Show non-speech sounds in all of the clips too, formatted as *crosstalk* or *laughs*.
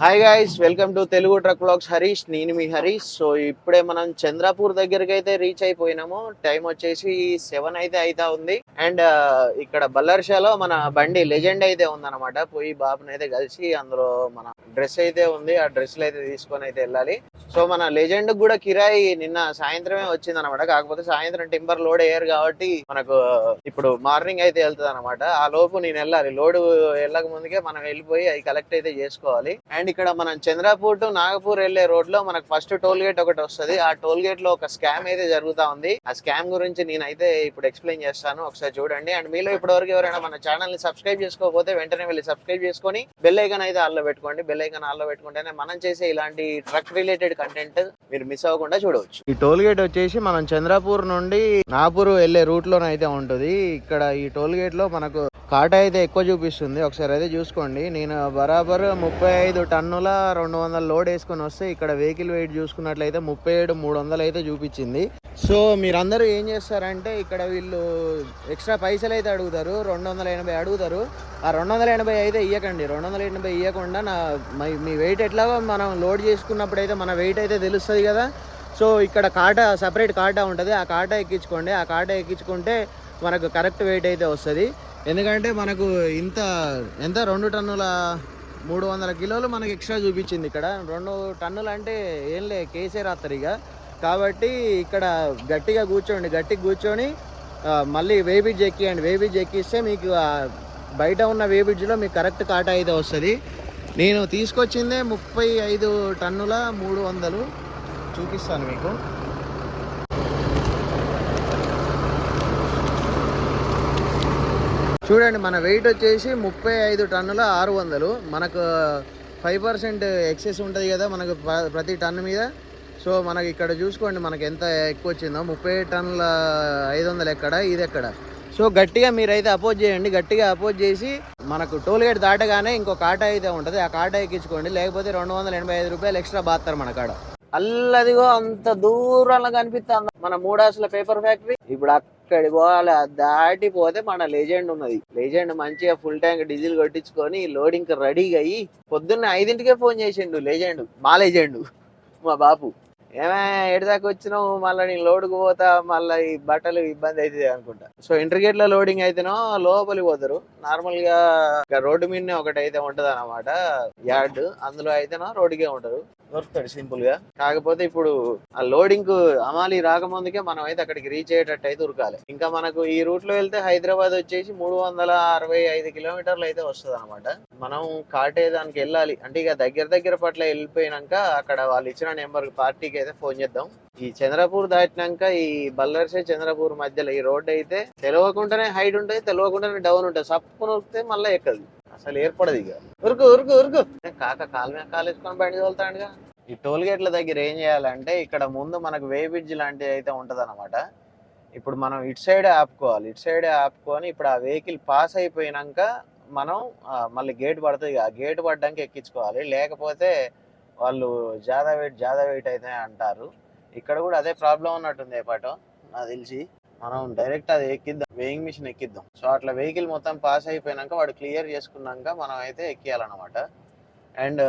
Hi guys welcome to Telugu truck vlogs Harish నేను మీ Harish so ఇప్పుడే మనం చంద్రపూర్ దగ్గరికి అయితే రీచ్ అయిపోయినాము. టైం వచ్చేసి సెవెన్ అయితే అయితా ఉంది. అండ్ uh, ఇక్కడ బల్లర్షాలో మన బండి లెజెండ్ అయితే ఉందన్నమాట. పోయి బాబుని అయితే కలిసి అందులో మన డ్రెస్ అయితే ఉంది. ఆ డ్రెస్లు అయితే తీసుకొని అయితే వెళ్ళాలి. సో మన లెజెండ్ కూడా కిరాయి నిన్న సాయంత్రమే వచ్చింది అనమాట కాకపోతే సాయంత్రం టింబర్ లోడ్ అయ్యారు కాబట్టి మనకు uh, ఇప్పుడు మార్నింగ్ అయితే వెళ్తుంది అనమాట ఆ లోపు నేను వెళ్ళాలి. లోడ్ వెళ్ళక ముందుకే మనం వెళ్ళిపోయి అవి కలెక్ట్ అయితే చేసుకోవాలి. అండ్ ఇక్కడ మనం చంద్రపూర్ టు నాగపూర్ వెళ్ళే రోడ్లో మనకు ఫస్ట్ టోల్ గేట్ ఒకటి వస్తుంది. ఆ టోల్ గేట్లో ఒక స్కామ్ అయితే జరుగుతా ఉంది. ఆ స్కామ్ గురించి నేనైతే ఇప్పుడు ఎక్స్ప్లెయిన్ చేస్తాను. ఒకసారి చూడండి. అండ్ మీలో ఇప్పటి వరకు ఎవరైనా మన ఛానల్ని సబ్స్క్రైబ్ చేసుకోకపోతే వెంటనే వెళ్ళి సబ్స్క్రైబ్ చేసుకొని బెల్ అయితే ఆల్లో పెట్టుకోండి. బెల్ ఐకాన్ ఆల్లో పెట్టుకుంటేనే మనం చేసే ఇలాంటి ట్రక్ రిలేటెడ్ కంటెంట్ మీరు మిస్ అవ్వకుండా చూడవచ్చు. ఈ టోల్ గేట్ వచ్చేసి మనం చంద్రపూర్ నుండి నాగపూర్ వెళ్ళే రూట్ లోనైతే ఉంటుంది. ఇక్కడ ఈ టోల్ గేట్లో మనకు కాట అయితే ఎక్కువ చూపిస్తుంది. ఒకసారి అయితే చూసుకోండి. నేను బరాబర్ ముప్పై ఐదు టన్నుల రెండు వందల లోడ్ వేసుకొని వస్తే ఇక్కడ వెహికల్ వెయిట్ చూసుకున్నట్లయితే ముప్పై ఏడు మూడు వందలు అయితే చూపించింది. సో మీరందరూ ఏం చేస్తారంటే ఇక్కడ వీళ్ళు ఎక్స్ట్రా పైసలు అయితే అడుగుతారు రెండు వందల ఎనభై అడుగుతారు. ఆ రెండు వందల ఎనభై అయితే ఇవ్వకండి రెండు వందల ఎనభై ఇవ్వకుండా నా మై- మీ వెయిట్ ఎట్లాగో మనం లోడ్ చేసుకున్నప్పుడు అయితే మన వెయిట్ అయితే తెలుస్తుంది కదా. సో ఇక్కడ కాటా సపరేట్ కాటా ఉంటుంది ఆ కాటా ఎక్కించుకోండి. ఆ కాటా ఎక్కించుకుంటే మనకు కరెక్ట్ వెయిట్ అయితే వస్తుంది. ఎందుకంటే మనకు ఇంత ఎంత? రెండు టన్నుల మూడు వందల కిలోలు మనకి ఎక్స్ట్రా చూపించింది ఇక్కడ. రెండు టన్నులు అంటే ఏం లే కేసే రాస్తారు ఇక. కాబట్టి ఇక్కడ గట్టిగా కూర్చోండి గట్టిగా కూర్చొని మళ్ళీ వేబిడ్జ్ ఎక్కియండి. వేబిడ్జ్ ఎక్కిస్తే మీకు బయట ఉన్న వేబిడ్జ్లో మీకు కరెక్ట్ కాటా అయితే వస్తుంది. నేను తీసుకొచ్చిందే ముప్పై ఐదు టన్నుల మూడు వందలు చూపిస్తాను మీకు. చూడండి మన వెయిట్ వచ్చేసి ముప్పై ఐదు టన్నుల ఆరు వందలు. మనకు ఫైవ్ పర్సెంట్ ఎక్సెస్ ఉంటుంది కదా మనకు ప- ప్రతి టన్ను మీద. సో మనకి ఇక్కడ చూసుకోండి మనకి ఎంత ఎక్కువ వచ్చిందో. ముప్పై టన్నుల ఐదు వందలు ఎక్కడ? ఇది ఎక్కడ? సో గట్టిగా మీరైతే అపోజ్ చేయండి. గట్టిగా అపోజ్ చేసి మనకు టోల్ గేట్ దాటగానే ఇంకో కాటా అయితే ఉంటుంది. ఆ కాటా ఎక్కించుకోండి. లేకపోతే రెండు వందల ఎనభై ఐదు రూపాయలు ఎక్స్ట్రా బాస్తారు మన కాడ. అల్లదిగో అంత దూరంలో కనిపిస్తుంది. మన మూడాసుల పేపర్ ఫ్యాక్టరీ ఇప్పుడు అక్కడికి పోవాలి దాటిపోతే మన లెజెండ్ ఉన్నది. లెజెండ్ మంచిగా ఫుల్ ట్యాంక్ డీజిల్ కొట్టించుకొని లోడింగ్ రెడీగా అయ్యి పొద్దున్న ఐదింటికే ఫోన్ చేసిండు లెజెండ్ మా లెజెండ్ మా బాపు. ఏమే ఎడిదాకా వచ్చినావు? మళ్ళీ నేను లోడుకు పోతా మళ్ళీ ఈ బట్టలు ఇబ్బంది అవుతుంది అనుకుంటా. సో ఇంటర్గేట్లో లోడింగ్ అయితేనో లోపలికి పోతారు. నార్మల్గా రోడ్డు మీదనే ఒకటి అయితే ఉంటది అనమాట యార్డ్. అందులో అయితేనో రోడ్డుకే ఉంటారు దొరుకుతాడు సింపుల్గా కాకపోతే ఇప్పుడు ఆ లోడింగ్ అమాలి రాకముందుకే మనం అయితే అక్కడికి రీచ్ అయ్యేటట్టు అయితే ఉరకాలి. ఇంకా మనకు ఈ రూట్లో వెళ్తే హైదరాబాద్ వచ్చేసి మూడు వందల అరవై ఐదు కిలోమీటర్లు అయితే వస్తుంది అనమాట మనం కాటే దానికి వెళ్ళాలి. అంటే ఇక దగ్గర దగ్గర పట్ల వెళ్ళిపోయినాక అక్కడ వాళ్ళు ఇచ్చిన నెంబర్ పార్టీకి అయితే ఫోన్ చేద్దాం. ఈ చంద్రపూర్ దాటినాక ఈ బల్లర్సే చంద్రపూర్ మధ్యలో ఈ రోడ్ అయితే తెలియకుండానే హైట్ ఉంటుంది తెలియకుండానే డౌన్ ఉంటుంది సప్పు నొక్కితే మళ్ళీ ఎక్కదు. అసలు ఏర్పడదు ఇక. ఉరుకు ఉరుకు ఉరుకు. కాక కాలు మీద కాలు వేసుకొని బండి తోలుతాడుగా. ఈ టోల్ గేట్ల దగ్గర ఏం చేయాలంటే ఇక్కడ ముందు మనకు వే బ్రిడ్జ్ లాంటిది అయితే ఉంటది ఇప్పుడు మనం ఇటు సైడ్ ఆపుకోవాలి. ఇటు సైడ్ ఆపుకొని ఇప్పుడు ఆ వెహికల్ పాస్ అయిపోయినాక మనం మళ్ళీ గేట్ పడుతుంది ఆ గేట్ పడ్డానికి ఎక్కించుకోవాలి. లేకపోతే వాళ్ళు జాదా వెయిట్ జాదా వెయిట్ అయితే అంటారు. ఇక్కడ కూడా అదే ప్రాబ్లం ఉన్నట్టుంది ఏ నాకు తెలిసి. మనం డైరెక్ట్ అది ఎక్కిద్దాం వెయింగ్ మిషన్ ఎక్కిద్దాం. సో అట్లా వెహికల్ మొత్తం పాస్ అయిపోయినాక వాడు క్లియర్ చేసుకున్నాక మనం అయితే ఎక్కియాలన్నమాట. అండ్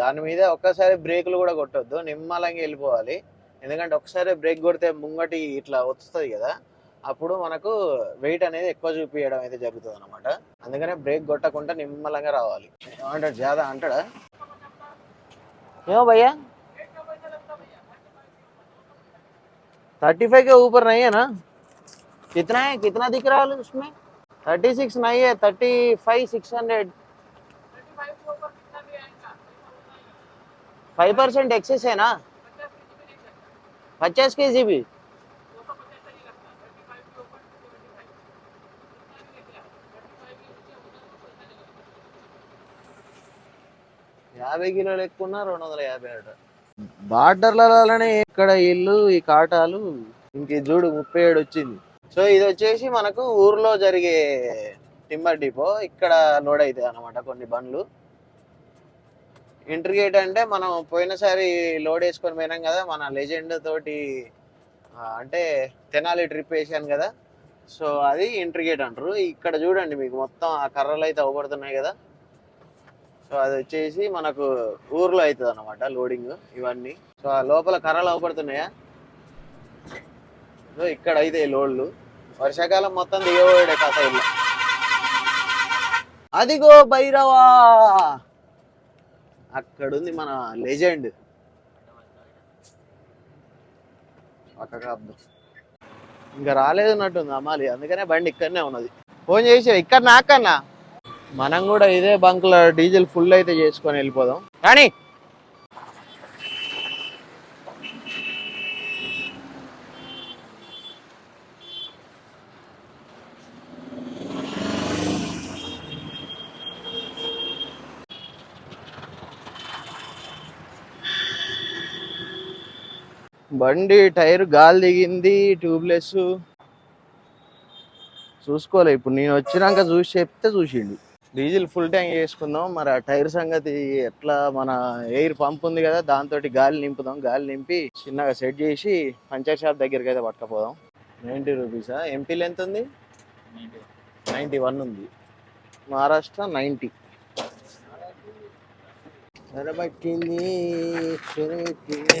దాని మీద ఒక్కసారి బ్రేకులు కూడా కొట్టొద్దు నిమ్మలంగా వెళ్ళిపోవాలి. ఎందుకంటే ఒకసారి బ్రేక్ కొడితే ముంగటి ఇట్లా వస్తుంది కదా అప్పుడు మనకు వెయిట్ అనేది ఎక్కువ చూపించడం అయితే జరుగుతుంది అనమాట అందుకనే బ్రేక్ కొట్టకుండా నిమ్మలంగా రావాలి. ఏమంటాడు జాదా? అంటాడా? क्यों भैया? थर्टी फाइव के ऊपर नहीं है ना? कितना है? कितना दिख रहा है उसमें? थर्टी सिक्स नहीं है thirty five six hundred five percent excess है ना? पचास के जी भी। యాభై కిలోలు ఎక్కువ రెండు వందల యాభై అట. బార్డర్లలోనే ఇక్కడ ఇల్లు ఈ కాటాలు ఇంక ఇది చూడు ముప్పై ఏడు వచ్చింది. సో ఇది వచ్చేసి మనకు ఊర్లో జరిగే టిమ్మర్ డిపో. ఇక్కడ లోడ్ అవుతాయి అన్నమాట కొన్ని బండ్లు. ఇంటర్గేట్ అంటే మనం పోయినసారి లోడ్ వేసుకొని పోయినాం కదా మన లెజెండ్ తోటి అంటే తెనాలి ట్రిప్ వేసాను కదా. సో అది ఇంటర్గేట్ అంటారు. ఇక్కడ చూడండి మీకు మొత్తం ఆ కర్రలు అయితే అవబడుతున్నాయి కదా. సో అది వచ్చేసి మనకు ఊర్లో అవుతుంది అనమాట లోడింగ్ ఇవన్నీ. సో ఆ లోపల కర్రలు అవపడుతున్నాయా? సో ఇక్కడ అయితే లోడ్లు. వర్షాకాలం మొత్తం దిగబోయాడే కథ ఇల్లు అదిగో భైరవా! అక్కడుంది మన లెజెండ్ పక్కగా ఇంకా రాలేదు అన్నట్టుంది అమ్మాలి. అందుకనే బండి ఇక్కడనే ఉన్నది. ఫోన్ చేసి ఇక్కడ నాకన్నా మనం కూడా ఇదే బంక్లో డీజిల్ ఫుల్ అయితే చేసుకొని వెళ్ళిపోదాం. కానీ బండి టైర్ గాలి దిగింది ట్యూబ్లెస్ చూసుకోలే ఇప్పుడు నేను వచ్చినాక చూసి చెప్తే చూసిండు. డీజిల్ ఫుల్ ట్యాంక్ చేసుకుందాం. మరి ఆ టైర్ సంగతి ఎట్లా మన ఎయిర్ పంప్ ఉంది కదా దాంతో గాలి నింపుదాం. గాలి నింపి చిన్నగా సెట్ చేసి పంచర్ షాప్ దగ్గరికి అయితే పట్టుకపోదాం. నైంటీ రూపీసా? ఎంపీలు ఎంత ఉంది నైంటీ వన్ ఉంది. మహారాష్ట్ర నైంటీ. సరబట్టింది సరబట్టింది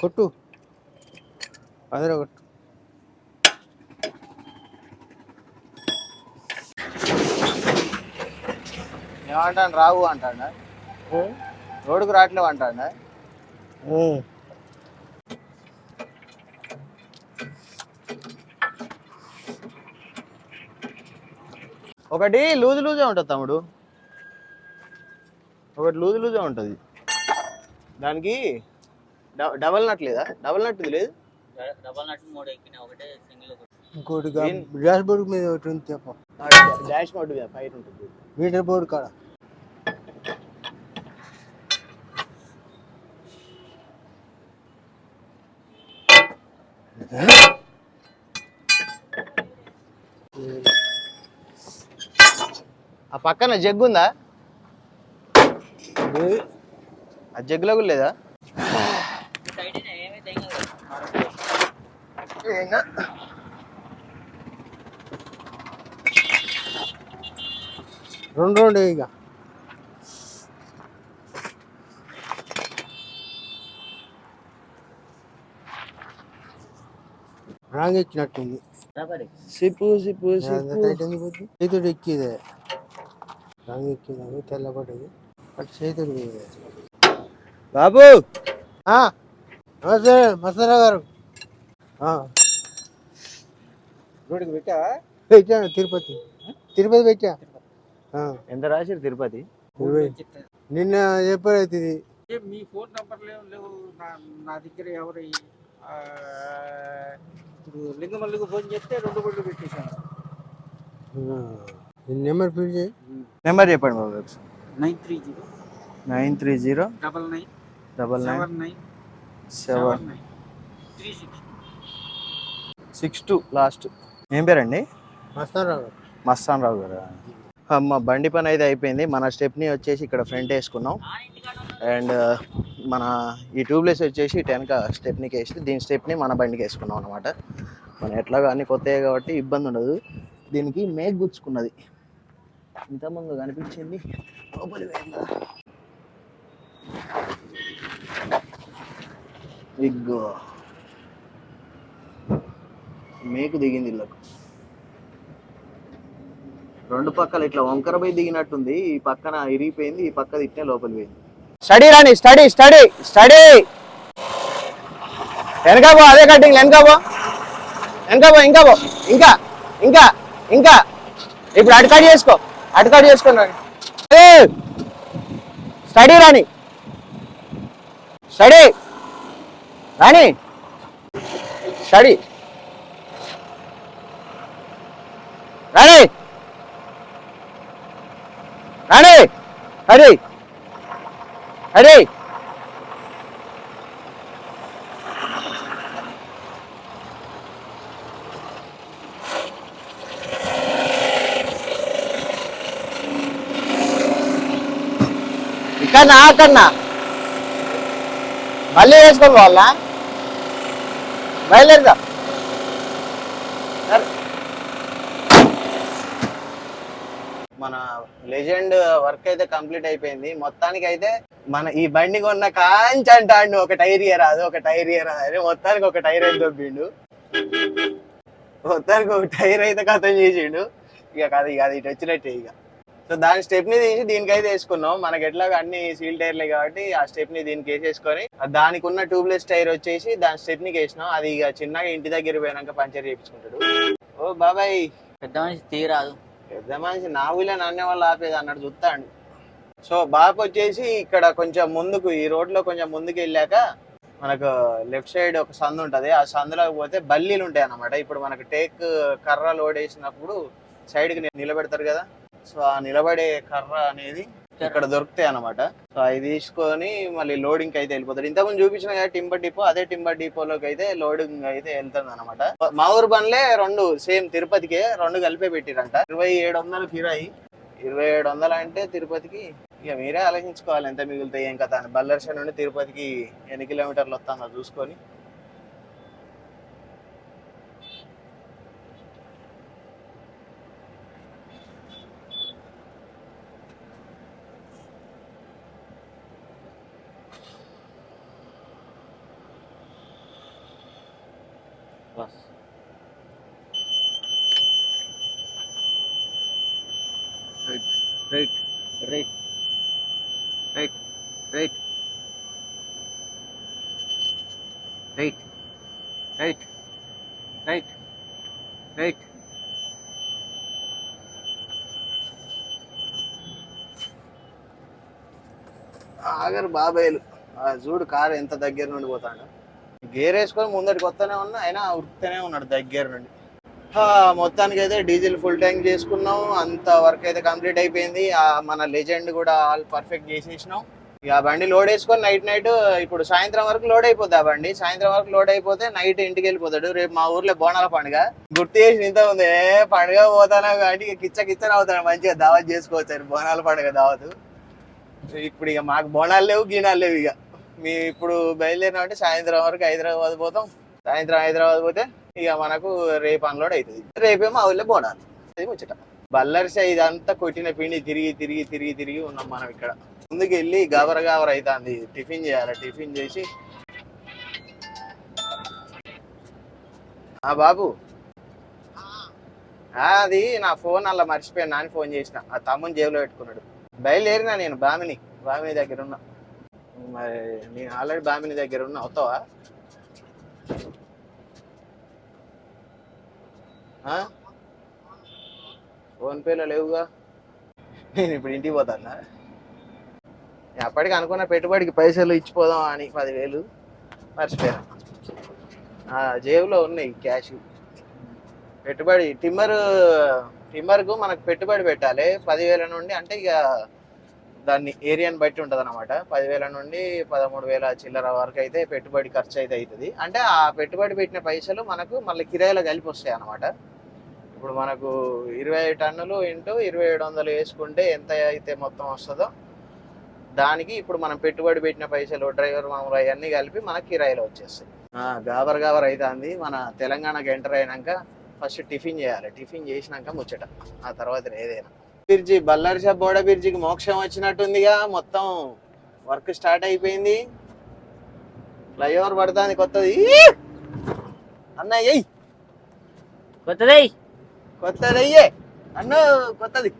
కొట్టు. అదే కొట్టు. ఏమంటాను రావు అంటాడా? రోడ్డుకు రావట్లేవు అంటాడా? ఒకటి లూజ్ లూజే ఉంటుంది తమ్ముడు. ఒకటి లూజ్ లూజే ఉంటుంది. దానికి డబల్ నట్ లేదా? డబల్ నట్ లేదు? డబల్ నట్ మూడు ఎక్కినాయి ఒకటే సింగిల్ ఒకటి. ఇంకోటి? డాష్ బోర్డు మీద ఒకటి ఉంది చెప్ప. డాష్ మోడ్ పైన ఉంటుంది. మీటర్ బోర్డు కాడ. ఆ పక్కన జగ్గు ఉందా? ఆ జగ్గులో కూడా లేదా సైడ్ ఏమైతే ఏం కాదు రెండు రెండు ఇక రాంగ్ ఎక్కినట్టుంది బరాబర్ సిప్పు సిప్పు? చేతుడు ఎక్కిదే. రాంగ్ ఎక్కింది తెల్లబడ్డది. అటు చేతుడు పోయింది. బాబు! ఆ, నమస్తే మస్తారావు గారు. రోడ్డుకి పెట్టావా పెట్టాను తిరుపతి. తిరుపతి పెట్టా. ఆ, ఎంత రాసిరు తిరుపతి. నిన్న చెప్పలేదు ఇది ఏ, మీ ఫోన్ నంబర్ లేవు లేవు. నా నా దగ్గర ఎవరు ఆ, ఇప్పుడు లింగమల్లికి ఫోన్ చేస్తే రెండు బళ్ళు పెట్టేశాను. నెంబర్ ఫిల్ చేయి. నెంబర్ చెప్పండి బాబు nine three zero. Nine three zero. Double nine. Double nine. Nine. Seven. Seven nine. Three six. Six two last. ఏం పేరండి? మస్తాన్ రావు గారు? అమ్మ బండి పని అయితే అయిపోయింది. మన స్టెప్ని వచ్చేసి ఇక్కడ ఫ్రంట్ వేసుకున్నాం. అండ్ మన ఈ ట్యూబ్లెస్ వచ్చేసి ఇటు వెనక స్టెప్నీకి వేసి దీని స్టెప్ని మన బండికి వేసుకున్నాం అనమాట మనం ఎట్లాగో అన్ని కొత్తవి కాబట్టి ఇబ్బంది ఉండదు. దీనికి మేక్ గుచ్చుకున్నది. ఇంతకుముందు కనిపించింది. లోపలి? ఇగ్గో. మేకు దిగింది ఇళ్ళకు. రెండు పక్కల ఇట్లా వంకర పోయి దిగినట్టుంది. ఈ పక్కన ఇరిగిపోయింది ఈ పక్క ఇట్నే లోపలి పోయింది. స్టడీ రాని స్టడీ స్టడీ స్టడీ. వెనకబో అదే కట్టింగ్ వెనక పో. వెనక ఇంకా పో. ఇంకా ఇంకా ఇంకా. ఇప్పుడు అటుకాడు చేసుకో అటుకాడు చేసుకో రాని స్టడీ రాని స్టడీ. రాని స్టడీ. రాణి! రాణి! హరి! హరి! ఇక్కడ ఆకన్నా మళ్ళీ వేసుకోవాలా బయలుదేరుదా. మన లెజెండ్ వర్క్ అయితే కంప్లీట్ అయిపోయింది. మొత్తానికి అయితే మన ఈ బండి కొన్న కాంచి అంటాడు ఒక టైర్ రాదు ఒక టైర్ రాదు అని మొత్తానికి ఒక టైర్ అయితే దొబ్బిండు. మొత్తానికి ఒక టైర్ అయితే కథం చేసిండు. ఇక కాదు ఇక అది ఇటు వచ్చినట్టే ఇక. సో దాని స్టెప్ని తీసి దీనికైతే వేసుకున్నాం. మనకి ఎట్లాగ అన్ని సీల్ టైర్లే కాబట్టి ఆ స్టెప్ని దీనికి వేసేసుకొని దానికి ఉన్న ట్యూబ్లెస్ టైర్ వచ్చేసి దాని స్టెప్ వేసినాం. అది ఇక చిన్నగా ఇంటి దగ్గర పోయినాక పంచర్ చేయించుకుంటాడు. ఓ బాబాయ్. పెద్ద మనిషి తీరాదు. పెద్ద మనిషి నా ఊళ్ళో నాన్న వాళ్ళు ఆపేది అన్నట్టు చూస్తాడు. సో బాపు వచ్చేసి ఇక్కడ కొంచెం ముందుకు ఈ రోడ్లో కొంచెం ముందుకు వెళ్ళాక మనకు లెఫ్ట్ సైడ్ ఒక సందు ఉంటది. ఆ సందులోకి పోతే బల్లీలు ఉంటాయి అన్నమాట ఇప్పుడు మనకు టేక్ కర్ర లోడ్ వేసినప్పుడు సైడ్కి నిలబెడతారు కదా. సో ఆ నిలబడే కర్ర అనేది ఇక్కడ దొరుకుతాయి అన్నమాట. సో అవి తీసుకొని మళ్ళీ లోడింగ్ అయితే వెళ్ళిపోతాడు ఇంతకుముందు చూపించిన కదా టింబర్ డిపో అదే టింబర్ డిపోలోకి అయితే లోడింగ్ అయితే వెళ్తుంది అనమాట మా ఊరు బండ్లే రెండు సేమ్ తిరుపతికే రెండు కలిపే పెట్టిరంట. ఇరవై ఏడు వందలు కిరాయి ఇరవై ఏడు వందలు అంటే తిరుపతికి ఇక మీరే ఆలోచించుకోవాలి ఎంత మిగులుతాయి ఏం అని. బల్లర్ష నుండి తిరుపతికి ఎన్ని కిలోమీటర్లు వస్తుందో చూసుకొని. Bus right right right right right right right right ఆగరు బాబాయ్లు ఆ చూడు కారు ఎంత దగ్గర నుండి పోతాడు. గేర్ వేసుకొని ముందరికి వస్తూనే ఉన్నా అయినా ఉరుకుతూనే ఉన్నాడు దగ్గర నుండి. ఆ, మొత్తానికి అయితే డీజిల్ ఫుల్ ట్యాంక్ చేసుకున్నాం అంత వర్క్ అయితే కంప్లీట్ అయిపోయింది. మన లెజెండ్ కూడా ఆల్ పర్ఫెక్ట్ చేసేసినాం. ఇక ఆ బండి లోడ్ వేసుకొని నైట్ నైట్ ఇప్పుడు సాయంత్రం వరకు లోడ్ అయిపోద్ది ఆ బండి. సాయంత్రం వరకు లోడ్ అయిపోతే నైట్ ఇంటికి వెళ్ళిపోతాడు. రేపు మా ఊర్లో బోనాల పండుగ. గుర్తు చేసి ఇంత ఉంది. పండుగ పోతానా కాబట్టి కిచ్చ కిచ్చన అవుతాడు మంచిగా దావత్ చేసుకోవచ్చు బోనాల పండుగ దావత్. ఇప్పుడు ఇక మాకు బోనాలు లేవు గీనాలు లేవు ఇక. మేము ఇప్పుడు బయలుదేరినాం అంటే సాయంత్రం వరకు హైదరాబాద్ పోతాం. సాయంత్రం హైదరాబాద్ పోతే ఇక మనకు రేపు అన్లోడ్ అవుతుంది రేపే మా ఊళ్ళో బోనాలు అది ముచ్చట. బల్లర్స ఇదంతా కొట్టిన పిండి తిరిగి తిరిగి తిరిగి తిరిగి ఉన్నాం మనం ఇక్కడ. ముందుకు వెళ్ళి గబర గబర అవుతుంది టిఫిన్ చేయాలి. టిఫిన్ చేసి ఆ బాబు. అది నా ఫోన్ అలా మర్చిపోయాను. నాని ఫోన్ చేసిన. ఆ తమ్ముని జేబులో పెట్టుకున్నాడు. బయలుదేరినా నేను? బామిని. బామిని దగ్గర ఉన్నా. మరి నేను ఆల్రెడీ బామిని దగ్గర ఉన్న వస్తావా ఫోన్పేలో లేవుగా? నేను ఇప్పుడు ఇంటికి పోతానా? నేను అప్పటికి అనుకున్న పెట్టుబడికి పైసలు ఇచ్చిపోదాం అని పదివేలు మర్చిపోయాను. జేబులో ఉన్నాయి క్యాష్. పెట్టుబడి టిమ్మర్ టిమ్మర్కు మనకు పెట్టుబడి పెట్టాలి. పదివేల నుండి అంటే ఇక దాన్ని ఏరియాని బట్టి ఉంటుంది అనమాట పదివేల నుండి పదమూడు వేల చిల్లర వరకు అయితే పెట్టుబడి ఖర్చు అయితే అవుతుంది అంటే ఆ పెట్టుబడి పెట్టిన పైసలు మనకు మళ్ళీ కిరాయిలో కలిపి వస్తాయి అనమాట ఇప్పుడు మనకు ఇరవై టన్నులు ఇంటూ ఇరవై ఏడు వందలు వేసుకుంటే ఎంత అయితే మొత్తం వస్తుందో దానికి ఇప్పుడు మనం పెట్టుబడి పెట్టిన పైసలు డ్రైవర్ మామూలు అవన్నీ కలిపి మనకి కిరాయిలో వచ్చేస్తాయి. గాబర్ గాబర్ అవుతుంది మన తెలంగాణకు ఎంటర్ అయినాక ఫస్ట్ టిఫిన్ చేయాలి. టిఫిన్ చేసినాక ముచ్చట. ఆ తర్వాత ఏదైనా. బిర్జి బల్లారి షాప్ బోడ బిర్జికి మోక్షం వచ్చినట్టుందిగా. మొత్తం వర్క్ స్టార్ట్ అయిపోయింది. ఫ్లైఓవర్ పడుతుంది కొత్తది. అన్నయ్య కొత్తది! కొత్తది అయ్యే అన్న కొత్తది.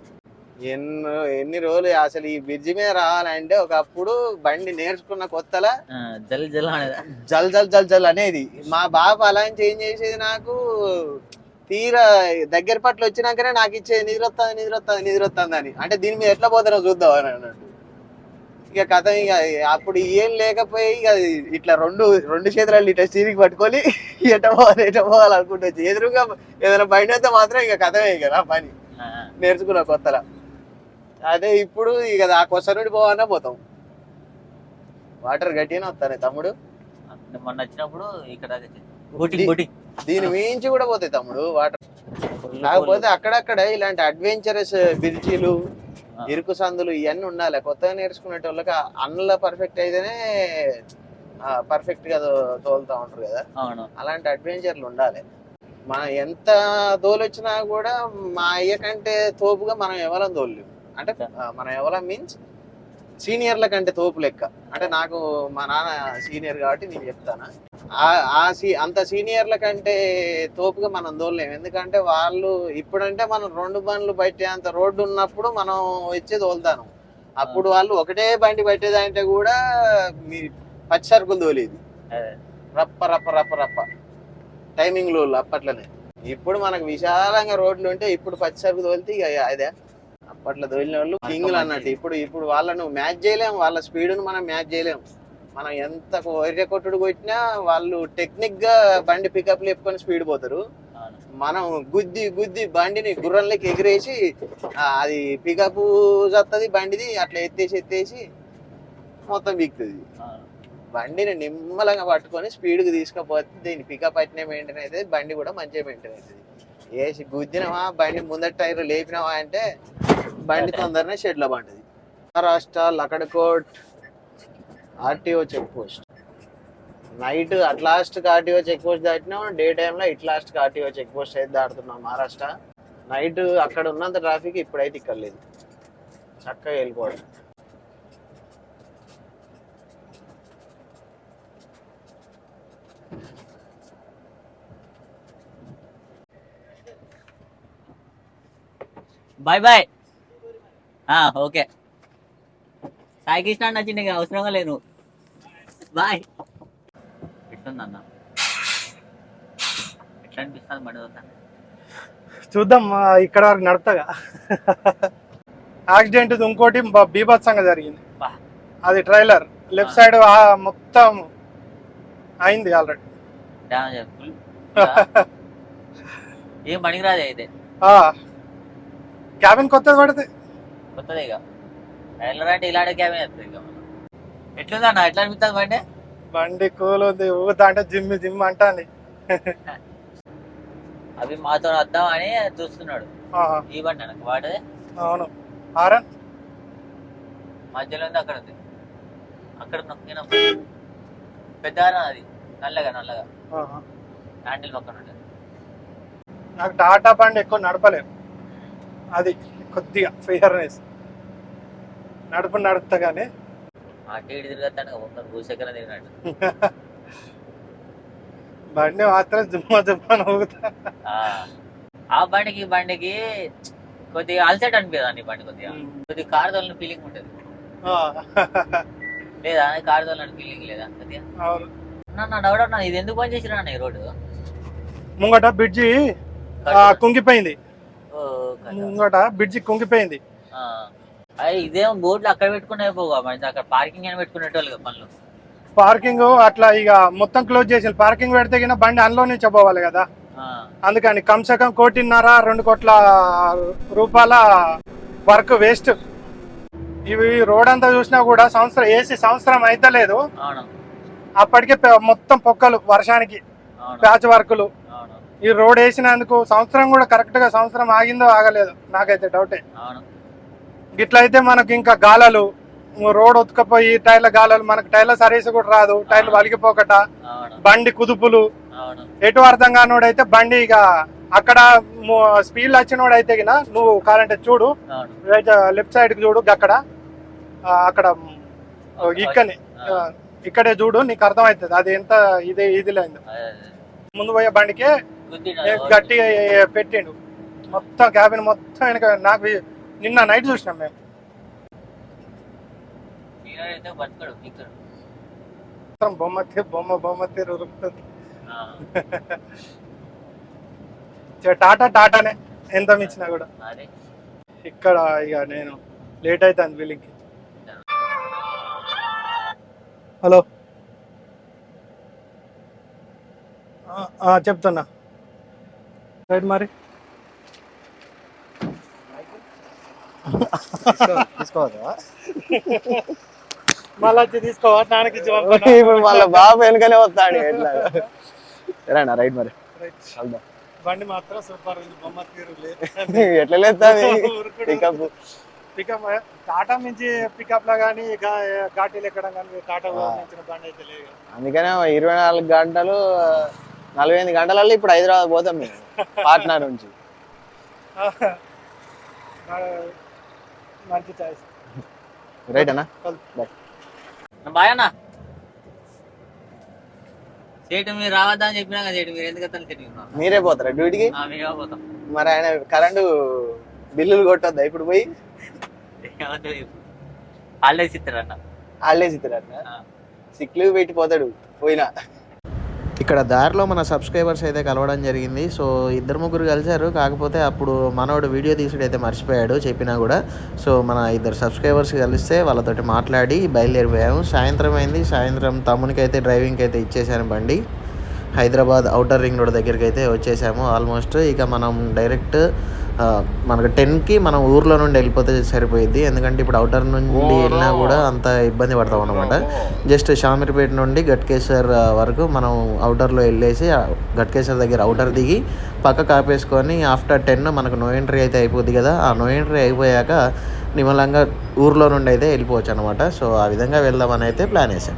ఎన్నో ఎన్ని రోజులు అసలు ఈ బ్రిడ్జి మీద రావాలంటే ఒకప్పుడు బండి నేర్చుకున్న కొత్తలా జల్ జల్ అనేది. జల్ జల్ జల్ జల్ అనేది. మా బాబు అలా చేంజ్ చేసేది నాకు తీరా దగ్గర పట్ల వచ్చినాకనే నాకు ఇచ్చే నిద్ర వస్తుంది నిద్ర వస్తుంది నిద్ర వస్తుంది అని. అంటే దీని మీద ఎట్లా పోతారో చూద్దాం అని అన్నట్టు ఇక కథ ఇక అప్పుడు ఏం లేకపోయి ఇక ఇట్లా రెండు రెండు చేతులు ఇట్లా స్టీరింగ్ పట్టుకొని *laughs* ఎట పోవాలి ఎట పోవాలి అనుకుంటూ ఎదురుగా ఏదైనా బయట అయితే మాత్రం ఇక కథమే ఇక నా పని. నేర్చుకున్న కొత్తలా. అదే ఇప్పుడు ఇక ఆ కొస నుండి పోవాలన్నా పోతాం. వాటర్ గట్టిగానే వస్తానే తమ్ముడు. మొన్న వచ్చినప్పుడు ఇక్కడ. బోటింగ్ బోటింగ్ దీని మించి కూడా పోతాయి తమ్ముడు వాటర్. కాకపోతే అక్కడక్కడ ఇలాంటి అడ్వెంచరస్ బిర్జీలు. ఇరుకు సందులు ఇవన్నీ ఉండాలి. కొత్తగా నేర్చుకునేటోళ్ళకి అన్నలో పర్ఫెక్ట్ అయితేనే పర్ఫెక్ట్గా తోలుతా ఉంటారు కదా. అలాంటి అడ్వెంచర్లు ఉండాలి. మనం ఎంత తోలొచ్చినా కూడా మా అయ్య కంటే తోపుగా మనం ఎవరం తోలేము అంటే మనం ఎవరం మీన్స్ సీనియర్ల కంటే తోపు లెక్క. అంటే నాకు మా నాన్న సీనియర్ కాబట్టి నేను చెప్తాను? ఆ- సీ అంత సీనియర్ల కంటే తోపుగా మనం తోలలేము ఎందుకంటే వాళ్ళు ఇప్పుడంటే మనం రెండు బండ్లు అంత రోడ్డు ఉన్నప్పుడు మనం వచ్చి తోలుతాను అప్పుడు వాళ్ళు ఒకటే బండి పట్టేదంటే కూడా మీ పచ్చి సరుకులు తోలేది. రప్ప రప్ప రప్ప రప్ప. టైమింగ్లో అప్పట్లోనే. ఇప్పుడు మనకు విశాలంగా రోడ్లు ఉంటే ఇప్పుడు పచ్చి సరుకు తోలితే ఇక అదే. అప్పట్లో తోలిన వాళ్ళు కింగ్లు అన్నట్టు. ఇప్పుడు ఇప్పుడు వాళ్ళను మ్యాచ్ చేయలేం. వాళ్ళ స్పీడ్ను మనం మ్యాచ్ చేయలేం. మనం ఎంత వైర్య కొట్టుడు కొట్టినా వాళ్ళు టెక్నిక్గా బండి పికప్ చెప్పుకొని స్పీడ్ పోతారు. మనం గుద్ది గుద్ది బండిని గుర్రంలోకి ఎగిరేసి అది పికప్ చస్తుంది బండిది అట్లా ఎత్తేసి ఎత్తేసి మొత్తం బిక్కుతుంది బండిని నిమ్మలంగా పట్టుకొని స్పీడ్కి తీసుకుపోతే దీని పికప్ అట్నే మెయింటైన్ అవుతుంది బండి కూడా మంచిగా మెయింటైన్ అవుతుంది వేసి గుద్దినవా బండి ముందర టైర్ లేపినవా అంటే బండి తొందరనే షెడ్లో పండుతుంది Maharashtra Lakadkot RTO check post night at last RTO check post దాటినాం. డే టైంలో ఇట్లాస్ట్ ఆర్టీఓ చెక్ పోస్ట్ అయితే దాటుతున్నాం మహారాష్ట్ర నైట్ అక్కడ ఉన్నంత ట్రాఫిక్ ఇప్పుడైతే ఇక్కడ లేదు. చక్కగా వెళ్ళిపోవడం. బాయ్ బాయ్ ఆ, ఓకే సాయి కృష్ణ నచ్చింది ఇక అవసరంగా లేను. బాయ్. ఎట్లా అనిపిస్తుంది బండి చూద్దాం ఆ, ఇక్కడ వరకు నడతగా యాక్సిడెంట్ ఇంకోటి బ- బీభత్సంగా జరిగింది. బా. అది ట్రైలర్. లెఫ్ట్ సైడ్ మొత్తం అయింది ఆల్రెడీ. డ్యామేజ్ ఫుల్ *laughs* ఏం పనికి రాదు అయితే? క్యాబిన్ కొత్తది పడితే. కొత్తదే ఇక. అంటే ఇలాంటి క్యాబిన్ వస్తుంది ఇక. మనం ఎట్లుంది అన్న? ఎట్లా అనిపిస్తుంది బండి? బండి కూల్ ఉంది. ఊగుతా అంటే జిమ్ జిమ్ అంటాంది. అవి మాతో వద్దాం అని చూస్తున్నాడు. ఆహా, ఈ బండి అనకు వాడదే? అవును. ఆరన్ మధ్యలో ఉంది అక్కడ ఉంది అక్కడ నొక్కిన పెద్ద హారన్ అది. నల్లగా నల్లగా. ఆహా. హ్యాండిల్ పక్కన ఉంటుంది. నాకు టాటా బండి ఎక్కువ నడపలేము. అది కొద్దిగా ఫియర్నెస్ నడుపు నడుపుతా కానీ అటు తిరగతాను తిరిగినట్టు. *laughs* బండి మాత్రం జుమ్మ జుమ్మ ఆ. బండికి బండికి కొద్దిగా అలసట ఈ బండి కొద్దిగా. కొద్దిగా కారు తోలిన ఫీలింగ్ ఉంటుంది. లేదా కారు తోలిన ఫీలింగ్ లేదా కొద్దిగా? నా డౌట్ అన్న ఇది ఎందుకు పని చేసిరా అన్న ఈ రోడ్డు? ముంగట బ్రిడ్జి కుంగిపోయింది. ముంగట బ్రిడ్జి కుంగిపోయింది. అయ్యి ఇదేం బోర్డులు అక్కడ పెట్టుకునే పోగా మరి? అక్కడ పార్కింగ్ అని పెట్టుకునేటోళ్ళు కదా పనులు. పార్కింగ్ అట్లా ఇక మొత్తం క్లోజ్ చేసి పార్కింగ్ పెడితే గిన బండి అందులో నుంచి పోవాలి కదా. అందుకని కమ్సే కమ్ కోటిన్నర రెండు కోట్ల రూపాయల వర్క్ వేస్ట్. ఇవి రోడ్ అంతా చూసినా కూడా సంవత్సరం వేసి సంవత్సరం అయితే లేదు అప్పటికే మొత్తం పొక్కలు వర్షానికి. ప్యాచ్ వర్కులు ఈ రోడ్ వేసినందుకు సంవత్సరం కూడా కరెక్ట్గా సంవత్సరం ఆగిందో ఆగలేదు. నాకైతే డౌటే ఇట్లయితే మనకి ఇంకా గాలాలు రోడ్ ఉతకపోయి టైర్ల గాలాలు మనకు టైర్ల సర్వీస్ కూడా రాదు. టైర్లు వలిగిపోకట బండి కుదుపులు. ఎటు అర్థం కానోడైతే బండి ఇక అక్కడ స్పీడ్ వచ్చినోడు అయితే గిన నువ్వు కావాలంటే చూడు లెఫ్ట్ సైడ్కి చూడు అక్కడ అక్కడ ఇక్కడనే ఆ. ఇక్కడే చూడు నీకు అర్థమవుతుంది. అది ఎంత ఇది ఇది లేదు. ముందు పోయే బండికే గుద్దినాడు. గట్టి పెట్టిండు. మొత్తం క్యాబిన్ మొత్తం వెనక నాకు నిన్న నైట్ చూసినాం మేము. మొత్తం బొమ్మ టాటా టాటానే ఎంత మించినా కూడా. ఇక్కడ ఇక నేను లేట్ అవుతుంది బిల్లింగ్కి. హలో. చెప్తున్నా. రైట్ మరి. తీసుకోవద్దా? మళ్ళీ తీసుకోవా నాన్నకి? ఇప్పుడు వాళ్ళ బాబు వెనుకనే వస్తాడు ఎట్లా? రైట్ మరి. వెళ్దాం. బండి మాత్రం సూపర్ ఉంది బొమ్మ తీరు లేదు. ఎట్లా లేస్తుంది? పికప్ *laughs* టాటా నుంచి పికప్ లా కానీ ఘాటీలు ఎక్కడం కానీ టాటా మించిన బండి అయితే లేదు అందుకనే ఇరవై నాలుగు గంటలు నలభై ఎనిమిది గంటలలో ఇప్పుడు హైదరాబాద్ పోతాం మేము పాట్నా నుంచి. మంచి చాయిస్ రైట్ అన్నా? బాయ్ అన్న. సేటు మీరు రావద్దా అని చెప్పినా కదా సేటు మీరు ఎందుకు అతను తిరిగి మీరే పోతారా? డ్యూటీకి? మేమే పోతాం. మరి ఆయన కరెంటు బిల్లులు కొట్టొద్దా? ఇప్పుడు పోయి? హాలిడేస్ ఇస్తారన్న. హాలిడేస్ ఇస్తారట ఆ. సిక్ లీవ్ పెట్టి పోతాడు పోయినా. ఇక్కడ దారిలో మన సబ్స్క్రైబర్స్ అయితే కలవడం జరిగింది. సో ఇద్దరు ముగ్గురు కలిశారు. కాకపోతే అప్పుడు మనోడు వీడియో తీసుడైతే మర్చిపోయాడు చెప్పినా కూడా. సో మన ఇద్దరు సబ్స్క్రైబర్స్ కలిస్తే వాళ్ళతోటి మాట్లాడి బయలుదేరిపోయాము. సాయంత్రం అయింది. సాయంత్రం తమ్మునికి అయితే డ్రైవింగ్కి అయితే ఇచ్చేసాను బండి. హైదరాబాద్ అవుటర్ రింగ్ రోడ్ దగ్గరికి అయితే వచ్చేసాము. ఆల్మోస్ట్ ఇక మనం డైరెక్ట్ మనకు టెన్కి మనం ఊర్లో నుండి వెళ్ళిపోతే సరిపోయింది ఎందుకంటే ఇప్పుడు అవుటర్ నుండి వెళ్ళినా కూడా అంత ఇబ్బంది పడతాం అనమాట జస్ట్ షామీర్పేట నుండి గట్కేశ్వర్ వరకు మనం అవుటర్లో వెళ్ళేసి గట్కేశ్వర్ దగ్గర అవుటర్ దిగి పక్క కాపేసుకొని ఆఫ్టర్ టెన్ మనకు నో ఎంట్రీ అయితే అయిపోద్ది కదా. ఆ నో ఎంట్రీ అయిపోయాక నిమ్మలంగా ఊర్లో నుండి అయితే వెళ్ళిపోవచ్చు అనమాట సో ఆ విధంగా వెళ్దామని అయితే ప్లాన్ వేసాం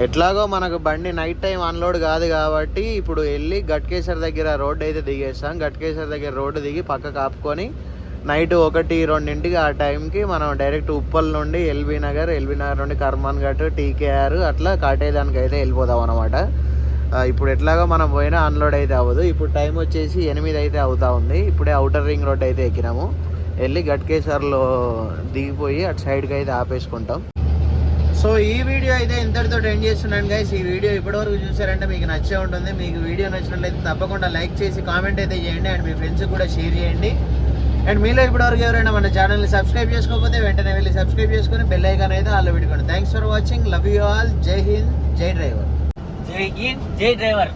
ఎట్లాగో మనకు బండి నైట్ టైం అన్లోడ్ కాదు కాబట్టి ఇప్పుడు వెళ్ళి గట్కేశ్వర్ దగ్గర రోడ్డు అయితే దిగేస్తాం. గట్కేశ్వర్ దగ్గర రోడ్డు దిగి పక్కకు ఆపుకొని నైట్ ఒకటి రెండింటికి ఆ టైంకి మనం డైరెక్ట్ ఉప్పల్ నుండి ఎల్బీ నగర్ ఎల్బీ నగర్ నుండి కర్మాన్ ఘట్ టీకేఆర్ అట్లా కాటేదానికి అయితే వెళ్ళిపోదాం అనమాట ఇప్పుడు ఎట్లాగో మనం పోయినా అన్లోడ్ అయితే అవ్వదు. ఇప్పుడు టైం వచ్చేసి ఎనిమిది అయితే అవుతా ఉంది. ఇప్పుడే అవుటర్ రింగ్ రోడ్ అయితే ఎక్కినాము. వెళ్ళి గట్కేశ్వర్లో దిగిపోయి అటు సైడ్కి అయితే ఆపేసుకుంటాం. సో ఈ వీడియో అయితే ఇంతటితో ఎండ్ చేస్తున్నాను గైస్ ఈ వీడియో ఇప్పటివరకు చూసారంటే మీకు నచ్చే ఉంటుంది. మీకు వీడియో నచ్చినట్లయితే తప్పకుండా లైక్ చేసి కామెంట్ అయితే చేయండి. అండ్ మీ ఫ్రెండ్స్ కూడా షేర్ చేయండి. అండ్ మీలో ఇప్పటివరకు ఎవరైనా మన ఛానల్ని సబ్స్క్రైబ్ చేసుకోకపోతే వెంటనే వెళ్ళి సబ్స్క్రైబ్ చేసుకొని బెల్ ఐకాన్ అయితే ఆల్లో పెట్టుకోండి. Thanks for watching love you all జై హింద్ జై డ్రైవర్ జై హింద్. జై డ్రైవర్